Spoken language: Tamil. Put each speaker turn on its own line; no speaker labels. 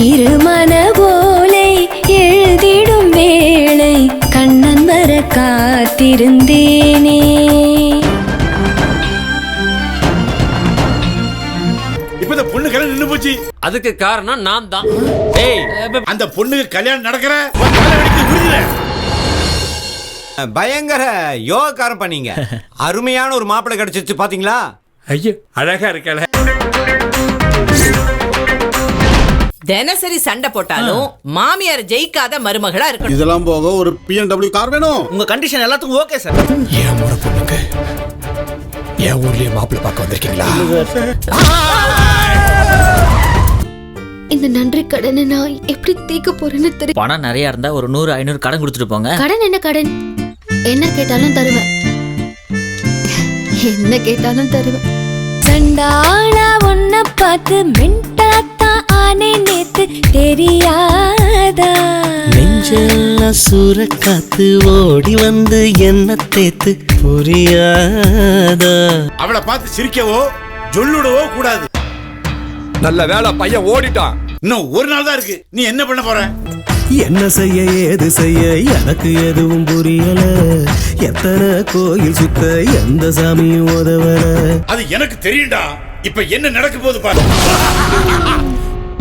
திருமணவோலை எழுதிடும் வேளை கண்ணன் வர காத்திருந்தேனே.
இப்ப பொண்ணு கல்யாணம் நின்னு போச்சு.
அதுக்கு காரணம் நான் தான் ஏய்.
அந்த பொண்ணுக்கு கல்யாணம் நடக்கிற
பயங்கர யோகாக்காரம் பண்ணீங்க அருமையான ஒரு மாப்பிள்ளை கிடைச்சிச்சு பாத்தீங்களா?
ஐயோ அழகா இருக்கல.
தினசரி சண்டை போட்டாலும் மாமியார் ஜெயிக்காத மருமகளா இருக்கணும்.
இதெல்லாம் போக ஒரு பிஎன்டபிள்யூ கார் வேணும்.
உங்க கண்டிஷன் எல்லாத்துக்கும் ஓகே சார்
என் முறை பொண்ணுக்கு? என் ஊர்லயே மாப்பிள்ளை பார்க்க வந்திருக்கீங்களா?
இந்த நன்றி கடனை நான் எப்படி தீர்க்க போறேன்னு தெரியும்
பணம் நிறைய இருந்தா ஒரு நூறு ஐநூறு கடன் கொடுத்துட்டு போங்க.
கடன் என்ன கடன்? என்ன கேட்டாலும் தருவேன். என்ன கேட்டாலும் தருவேன்.
சண்டாளா உன்னை பார்த்து நேத்து தெரியாதா?
நெஞ்செல்லாம் சூற காத்து ஓடி வந்து என்ன தேத்து புரியாதா?
அவளை பார்த்து சிரிக்கவோ சொல்லுடவோ கூடாது.
நல்ல வேலை பையன் ஓடிட்டான்.
இன்னும் ஒரு நாள் தான் இருக்கு. நீ என்ன பண்ண போற?
என்ன செய்ய ஏது செய்ய எனக்கு எதுவும் புரியல. எத்தனை கோயில் சுத்த எந்த சாமியும் உதவல.
அது எனக்கு தெரியும்டா. இப்ப என்ன நடக்க போகுது பாரு.